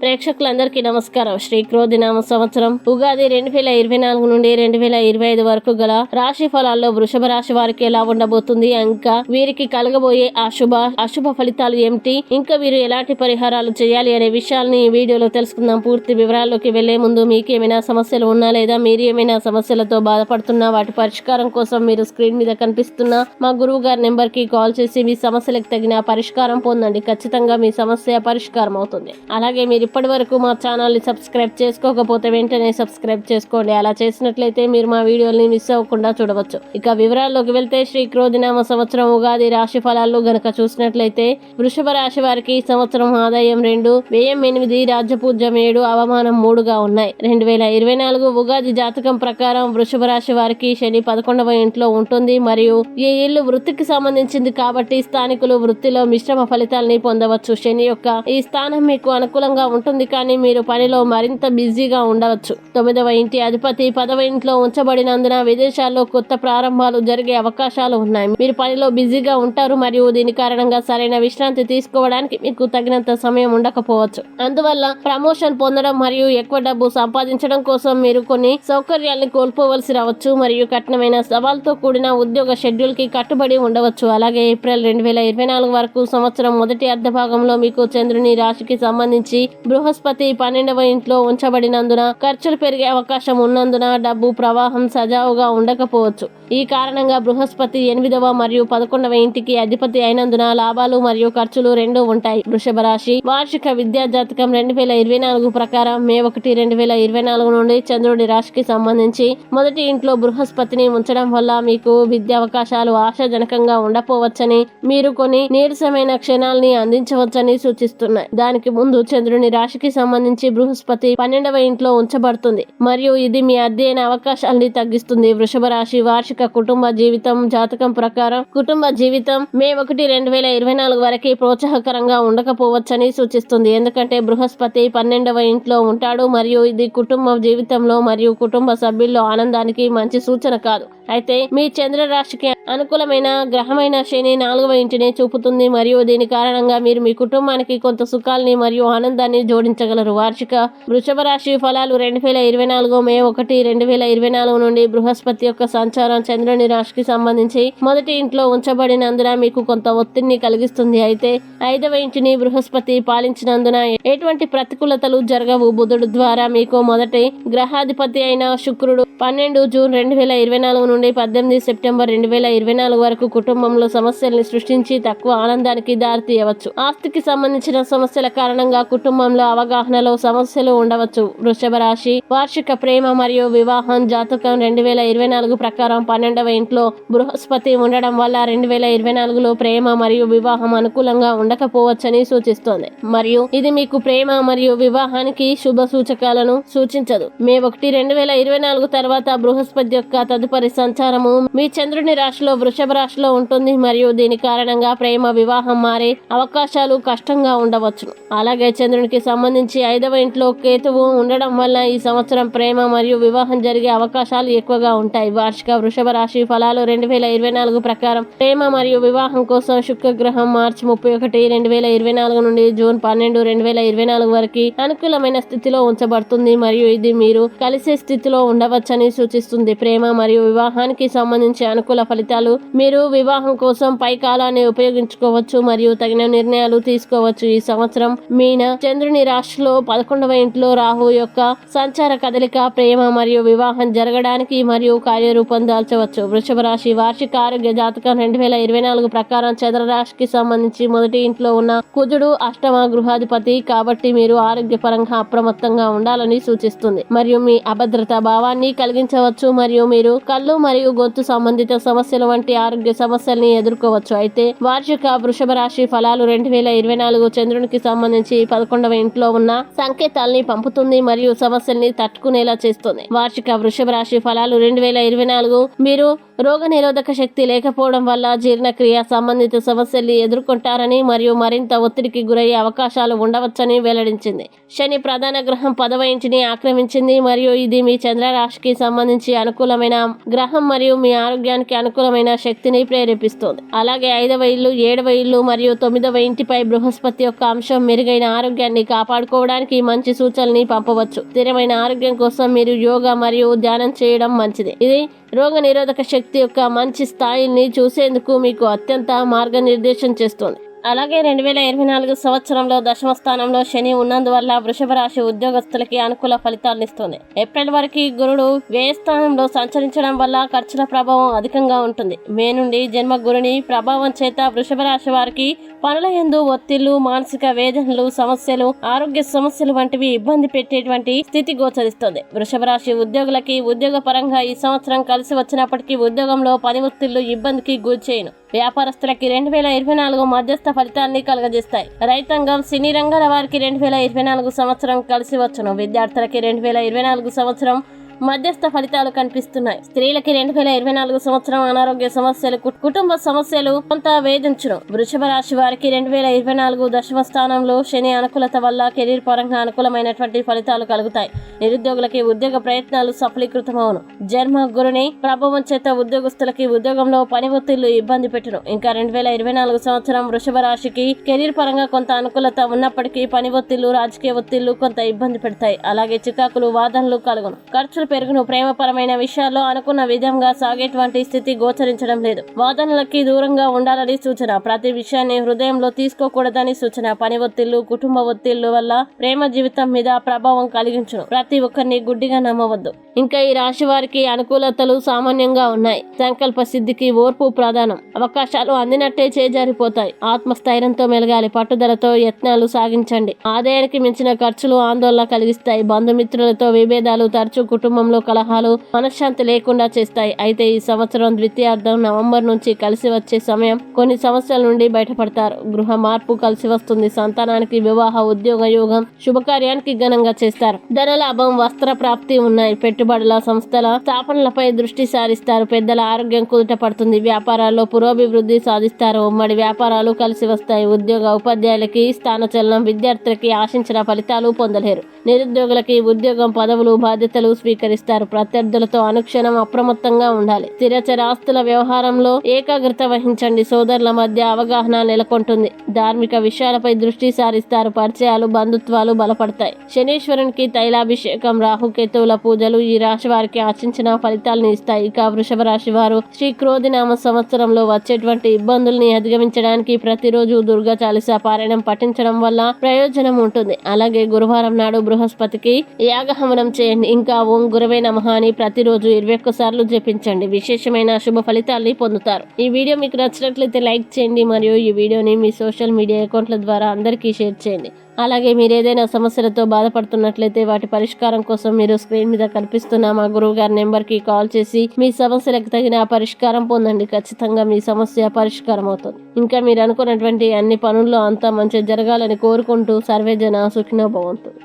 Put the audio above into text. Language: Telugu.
ప్రేక్షకులందరికీ నమస్కారం. శ్రీ క్రోధి నామ సంవత్సరం ఉగాది రెండు వేల ఇరవై నాలుగు నుండి రెండు వేల ఇరవై ఐదు వరకు గల రాశి ఫలాల్లో వృషభ రాశి వారికి ఎలా ఉండబోతుంది ఇంకా వీరికి కలగబోయే అశుభ అశుభ ఫలితాలు ఏమిటి? ఇంకా వీరు ఎలాంటి పరిహారాలు చేయాలి అనే విషయాల్ని ఈ వీడియోలో తెలుసుకుందాం. పూర్తి వివరాల్లోకి వెళ్ళే ముందు మీకు ఏమైనా సమస్యలు ఉన్నా లేదా మీరు ఏమైనా సమస్యలతో బాధపడుతున్నా వాటి పరిష్కారం కోసం మీరు స్క్రీన్ మీద కనిపిస్తున్న మా గురువు గారి నెంబర్కి కాల్ చేసి మీ సమస్యలకు తగిన పరిష్కారం పొందండి. ఖచ్చితంగా మీ సమస్య పరిష్కారం అవుతుంది అలాగే మీరు ఇప్పటి వరకు మా ఛానల్ని సబ్స్క్రైబ్ చేసుకోకపోతే వెంటనే సబ్స్క్రైబ్ చేసుకోండి. అలా చేసినట్లయితే మీరు మా వీడియోని మిస్ అవ్వకుండా చూడవచ్చు. ఇక వివరాల్లోకి వెళ్తే శ్రీ క్రోధినామ సంవత్సరం ఉగాది రాశి ఫలాల్లో గనక చూసినట్లయితే వృషభ రాశి వారికి ఈ సంవత్సరం ఆదాయం రెండు వ్యయం ఎనిమిది రాజ్యపూజ్యం ఏడు అవమానం మూడుగా ఉన్నాయి. రెండు వేల ఇరవై నాలుగు ఉగాది జాతకం ప్రకారం వృషభ రాశి వారికి శని పదకొండవ ఇంట్లో ఉంటుంది. మరియు ఈ ఇల్లు వృత్తికి సంబంధించింది కాబట్టి స్థానికులు వృత్తిలో మిశ్రమ ఫలితాలని పొందవచ్చు. శని యొక్క ఈ స్థానం మీకు అనుకూలంగా ఉంటుంది కానీ మీరు పనిలో మరింత బిజీగా ఉండవచ్చు. తొమ్మిదవ ఇంటి అధిపతి పదవ ఇంట్లో ఉంచబడినందున విదేశాల్లో కొత్త ప్రారంభాలు జరిగే అవకాశాలు ఉన్నాయి. మీరు పనిలో బిజీగా ఉంటారు మరియు దీని కారణంగా సరైన విశ్రాంతి తీసుకోవడానికి మీకు తగినంత సమయం ఉండకపోవచ్చు. అందువల్ల ప్రమోషన్ పొందడం మరియు ఎక్కువ డబ్బు సంపాదించడం కోసం మీరు కొన్ని సౌకర్యాలను కోల్పోవలసి రావచ్చు మరియు కఠినమైన సవాల్తో కూడిన ఉద్యోగ షెడ్యూల్కి కట్టుబడి ఉండవచ్చు. అలాగే ఏప్రిల్ రెండు వేల ఇరవై నాలుగు వరకు సంవత్సరం మొదటి అర్ధ భాగంలో మీకు చంద్రుని రాశికి సంబంధించి బృహస్పతి పన్నెండవ ఇంట్లో ఉంచబడినందున ఖర్చులు పెరిగే అవకాశం ఉన్నందున డబ్బు ప్రవాహం సజావుగా ఉండకపోవచ్చు. ఈ కారణంగా బృహస్పతి ఎనిమిదవ మరియు పదకొండవ ఇంటికి అధిపతి అయినందున లాభాలు మరియు ఖర్చులు రెండు ఉంటాయి. వృషభ రాశి వార్షిక విద్యా జాతకం రెండు వేల ఇరవై నాలుగు ప్రకారం మే ఒకటి రెండు వేల ఇరవై నాలుగు నుండి చంద్రుడి రాశికి సంబంధించి మొదటి ఇంట్లో బృహస్పతిని ఉంచడం వల్ల మీకు విద్యా అవకాశాలు ఆశాజనకంగా ఉండపోవచ్చని మీరు కొన్ని నీరసమైన క్షణాల్ని అందించవచ్చని సూచిస్తున్నాయి. దానికి ముందు చంద్రుని రాశికి సంబంధించి బృహస్పతి పన్నెండవ ఇంట్లో ఉంచబడుతుంది. మరియు ఇది మీ అధ్యయన అవకాశాన్ని తగ్గిస్తుంది. వృషభ రాశి వార్షిక కుటుంబ జీవితం జాతకం ప్రకారం కుటుంబ జీవితం మే ఒకటి రెండు వేల ఇరవై నాలుగు వరకు ప్రోత్సాహకరంగా ఉండకపోవచ్చని సూచిస్తుంది. ఎందుకంటే బృహస్పతి పన్నెండవ ఇంట్లో ఉంటాడు. మరియు ఇది కుటుంబ జీవితంలో మరియు కుటుంబ సభ్యుల్లో ఆనందానికి మంచి సూచన కాదు. అయితే మీ చంద్ర రాశికి అనుకూలమైన గ్రహమైన శని నాలుగవ ఇంటిని చూపుతుంది. మరియు దీని కారణంగా మీరు మీ కుటుంబానికి కొంత సుఖాల్ని మరియు ఆనందాన్ని జోడించగలరు. వార్షిక వృషభ రాశి ఫలాలు రెండు వేల ఇరవై నాలుగు మే ఒకటి రెండు వేల ఇరవై నాలుగు నుండి బృహస్పతి యొక్క సంచారం చంద్రుని రాశికి సంబంధించి మొదటి ఇంట్లో ఉంచబడినందున మీకు కొంత ఒత్తిడిని కలిగిస్తుంది. అయితే ఐదవ ఇంటిని బృహస్పతి పాలించినందున ఎటువంటి ప్రతికూలతలు జరగవు. బుధుడు ద్వారా మీకు మొదటి గ్రహాధిపతి అయిన శుక్రుడు పన్నెండు జూన్ రెండు వేల ఇరవై నాలుగు నుండి పద్దెనిమిది సెప్టెంబర్ రెండు వేల ఇరవై నాలుగు వరకు కుటుంబంలో సమస్యల్ని సృష్టించి తక్కువ ఆనందానికి దారితీయవచ్చు. ఆస్తికి సంబంధించిన సమస్యల కారణంగా కుటుంబంలో అవగాహనలో సమస్యలు ఉండవచ్చు. వృషభ రాశి వార్షిక ప్రేమ మరియు వివాహం జాతకం రెండు వేల ఇరవై నాలుగు ప్రకారం పన్నెండవ ఇంట్లో బృహస్పతి ఉండడం వల్ల రెండు వేల ఇరవై నాలుగులో ప్రేమ మరియు వివాహం అనుకూలంగా ఉండకపోవచ్చని సూచిస్తోంది. మరియు ఇది మీకు ప్రేమ మరియు వివాహానికి శుభ సూచకాలను సూచించదు. మే ఒకటి రెండు వేల ఇరవై నాలుగు తర్వాత బృహస్పతి యొక్క తదుపరి సంచారము మీ చంద్రుని రాశిలో వృషభ రాశిలో ఉంటుంది. మరియు దీని కారణంగా ప్రేమ వివాహం మారే అవకాశాలు కష్టంగా ఉండవచ్చును. అలాగే చంద్రునికి సంబంధించి ఐదవ ఇంట్లో కేతువు ఉండడం వల్ల ఈ సంవత్సరం ప్రేమ మరియు వివాహం జరిగే అవకాశాలు ఎక్కువగా ఉంటాయి. వార్షిక వృషభ రాశి ఫలాలు రెండు వేల ఇరవై నాలుగు ప్రకారం ప్రేమ మరియు వివాహం కోసం శుక్రగ్రహం మార్చి ముప్పై ఒకటి రెండు వేల ఇరవై నాలుగు నుండి జూన్ పన్నెండు రెండు వేల ఇరవై నాలుగు వరకు అనుకూలమైన స్థితిలో ఉంచబడుతుంది. మరియు ఇది మీరు కలిసే స్థితిలో ఉండవచ్చని సూచిస్తుంది. ప్రేమ మరియు వివాహానికి సంబంధించి అనుకూల ఫలితాలు మీరు వివాహం కోసం పై కాలాన్ని ఉపయోగించుకోవచ్చు మరియు తగిన నిర్ణయాలు తీసుకోవచ్చు. ఈ సంవత్సరం మీన చంద్రుని రాశిలో పదకొండవ ఇంట్లో రాహు యొక్క సంచార కదలిక ప్రేమ మరియు వివాహం జరగడానికి మరియు కార్యరూపం దాల్చవచ్చు. వృషభ రాశి వార్షిక ఆరోగ్య జాతకం రెండు వేల ఇరవై నాలుగు ప్రకారం చంద్ర రాశికి సంబంధించి మొదటి ఇంట్లో ఉన్న కుజుడు అష్టమ గృహాధిపతి కాబట్టి మీరు ఆరోగ్యపరంగా అప్రమత్తంగా ఉండాలని సూచిస్తుంది. మరియు మీ అభద్రత భావాన్ని కలిగించవచ్చు. మరియు మీరు కళ్ళు మరియు గొంతు సంబంధిత సమస్య సమస్యలు వంటి ఆరోగ్య సమస్యల్ని ఎదుర్కోవచ్చు. అయితే వార్షిక వృషభ రాశి ఫలాలు రెండు వేల ఇరవై నాలుగు చంద్రునికి సంబంధించి పదకొండవ ఇంట్లో ఉన్న సంకేతాల్ని పంపుతుంది మరియు సమస్యల్ని తట్టుకునేలా చేస్తుంది. వార్షిక వృషభ రాశి ఫలాలు రెండు వేల ఇరవై నాలుగు. మీరు రోగ నిరోధక శక్తి లేకపోవడం వల్ల జీర్ణక్రియ సంబంధిత సమస్యలు ఎదుర్కొంటారని మరియు మరింత ఒత్తిడికి గురయ్యే అవకాశాలు ఉండవచ్చని వెల్లడించింది. శని ప్రధాన గ్రహం పదవ ఇంటిని ఆక్రమించింది మరియు ఇది మీ చంద్రరాశికి సంబంధించి అనుకూలమైన గ్రహం మరియు మీ ఆరోగ్యానికి అనుకూలమైన శక్తిని ప్రేరేపిస్తుంది. అలాగే ఐదవ ఇల్లు ఏడవ ఇల్లు మరియు తొమ్మిదవ ఇంటిపై బృహస్పతి యొక్క అంశం మెరుగైన ఆరోగ్యాన్ని కాపాడుకోవడానికి మంచి సూచనల్ని పంపవచ్చు. స్థిరమైన ఆరోగ్యం కోసం మీరు యోగా మరియు ధ్యానం చేయడం మంచిది. ఇది రోగ నిరోధక శక్తి యొక్క మంచి స్థాయిని చూసేందుకు మీకు అత్యంత మార్గనిర్దేశం చేస్తుంది. అలాగే రెండు వేల ఇరవై నాలుగు సంవత్సరంలో దశమ స్థానంలో శని ఉన్నందువల్ల వృషభ రాశి ఉద్యోగస్తులకి అనుకూల ఫలితాలను ఇస్తుంది. ఏప్రిల్ వరకు గురుడు వ్యయ స్థానంలో సంచరించడం వల్ల ఖర్చుల ప్రభావం అధికంగా ఉంటుంది. మే నుండి జన్మ గురుని ప్రభావం చేత వృషభ రాశి వారికి పనుల ఎందు ఒత్తిళ్ళు మానసిక వేదనలు సమస్యలు ఆరోగ్య సమస్యలు వంటివి ఇబ్బంది పెట్టేటువంటి స్థితి గోచరిస్తుంది. వృషభ రాశి ఉద్యోగులకి ఉద్యోగ పరంగా ఈ సంవత్సరం కలిసి వచ్చినప్పటికీ ఉద్యోగంలో పని ఒత్తిళ్ళు ఇబ్బందికి గురిచేయను వ్యాపారస్తులకి రెండు వేల ఇరవై నాలుగు మధ్యస్థ ఫలితాన్ని కలగజేస్తాయి. రైతాంగం సినీ రంగాల వారికి రెండు వేల ఇరవై నాలుగు సంవత్సరం కలిసి వచ్చును. విద్యార్థులకి రెండు వేల ఇరవై నాలుగు సంవత్సరం మధ్యస్థ ఫలితాలు కనిపిస్తున్నాయి. స్త్రీలకి రెండు వేల ఇరవై నాలుగు సంవత్సరం అనారోగ్య సమస్యలు కుటుంబ సమస్యలు కొంత వేధించును. వృషభ రాశి వారికి రెండు వేల ఇరవై నాలుగు దశమ స్థానంలో శని అనుకూలత వల్ల కెరీర్ పరంగా అనుకూలమైనటువంటి ఫలితాలు కలుగుతాయి. నిరుద్యోగులకి ఉద్యోగ ప్రయత్నాలు సఫలీకృతమవును. జన్మ గురుని ప్రభావం చేత ఉద్యోగస్తులకి ఉద్యోగంలో పని ఒత్తిళ్ళు ఇబ్బంది పెట్టును. ఇంకా రెండు వేల ఇరవై నాలుగు సంవత్సరం వృషభ రాశికి కెరీర్ పరంగా కొంత అనుకూలత ఉన్నప్పటికీ పని ఒత్తిళ్ళు రాజకీయ ఒత్తిళ్ళు కొంత ఇబ్బంది పెడతాయి. అలాగే చికాకులు వాదనలు కలుగును. ఖర్చులు పెరుగును ప్రేమపరమైన విషయాల్లో అనుకున్న విధంగా సాగేటువంటి స్థితి గోచరించడం లేదు. వాదనలకి దూరంగా ఉండాలని సూచన. ప్రతి విషయాన్ని హృదయంలో తీసుకోకూడదని సూచన. పని ఒత్తిళ్ళు కుటుంబ ఒత్తిళ్ళు వల్ల ప్రేమ జీవితం మీద ప్రభావం కలిగించును. ప్రతి ఒక్కరిని గుడ్డిగా నమ్మవద్దు. ఇంకా ఈ రాశి వారికి అనుకూలతలు సామాన్యంగా ఉన్నాయి. సంకల్ప సిద్ధికి ఓర్పు ప్రధానం. అవకాశాలు అందినట్టే చేజారిపోతాయి. ఆత్మస్థైర్యంతో మెలగాలి. పట్టుదలతో యత్నాలు సాగించండి. ఆదాయానికి మించిన ఖర్చులు ఆందోళన కలిగిస్తాయి. బంధుమిత్రులతో విభేదాలు తరచూ కుటుంబంలో కలహాలు మనశ్శాంతి లేకుండా చేస్తాయి. అయితే ఈ సంవత్సరం ద్వితీయార్థం నవంబర్ నుంచి కలిసి వచ్చే సమయం కొన్ని సమస్యల నుండి బయటపడతారు. గృహ మార్పు కలిసి వస్తుంది. సంతానానికి వివాహ ఉద్యోగ యోగం శుభకార్యానికి ఘనంగా చేస్తారు. ధన లాభం వస్త్ర ప్రాప్తి ఉన్నాయి. పెట్టుబడుల సంస్థల స్థాపనలపై దృష్టి సారిస్తారు. పెద్దల ఆరోగ్యం కుదుట పడుతుంది. వ్యాపారాల్లో పురోభివృద్ధి సాధిస్తారు. ఉమ్మడి వ్యాపారాలు కలిసి వస్తాయి. ఉద్యోగ ఉపాధ్యాయులకి స్థానచలనం విద్యార్థులకి ఆశించిన ఫలితాలు పొందలేరు. నిరుద్యోగులకి ఉద్యోగం పదవులు బాధ్యతలు స్వీకరిస్తారు. ప్రత్యర్థులతో అనుక్షణం అప్రమత్తంగా ఉండాలి. స్థిరచర ఆస్తుల వ్యవహారంలో ఏకాగ్రత వహించండి. సోదరుల మధ్య అవగాహన నెలకొంటుంది. ధార్మిక విషయాలపై దృష్టి సారిస్తారు. పరిచయాలు బంధుత్వాలు బలపడతాయి. శనీశ్వరునికి తైలాభిషేకం రాహుకేతువుల పూజలు ఈ రాశి వారికి ఆశించిన ఫలితాలను ఇస్తాయి. ఇక వృషభ రాశి వారు శ్రీ క్రోధినామ సంవత్సరంలో వచ్చేటువంటి ఇబ్బందుల్ని అధిగమించడానికి ప్రతిరోజు దుర్గా చాలీసా పారాయణం పఠించడం వల్ల ప్రయోజనం ఉంటుంది. అలాగే గురువారం నాడు బృహస్పతికి యాగహవనం చేయండి. ఇంకా ఓం గురవే నమః అని ప్రతిరోజు ఇరవై ఒక్క సార్లు జపించండి. విశేషమైన శుభ ఫలితాల్ని పొందుతారు. ఈ వీడియో మీకు నచ్చినట్లయితే లైక్ చేయండి మరియు ఈ వీడియోని మీ సోషల్ మీడియా అకౌంట్ల ద్వారా అందరికీ షేర్ చేయండి. అలాగే మీరు ఏదైనా సమస్యలతో బాధపడుతున్నట్లయితే వాటి పరిష్కారం కోసం మీరు స్క్రీన్ మీద కనిపిస్తున్న మా గురువు గారి నెంబర్కి కాల్ చేసి మీ సమస్యలకు తగిన పరిష్కారం పొందండి. ఖచ్చితంగా మీ సమస్య పరిష్కారం అవుతుంది. ఇంకా మీరు అనుకున్నటువంటి అన్ని పనుల్లో అంతా మంచి జరగాలని కోరుకుంటూ సర్వేజన సుఖినో భవంతు.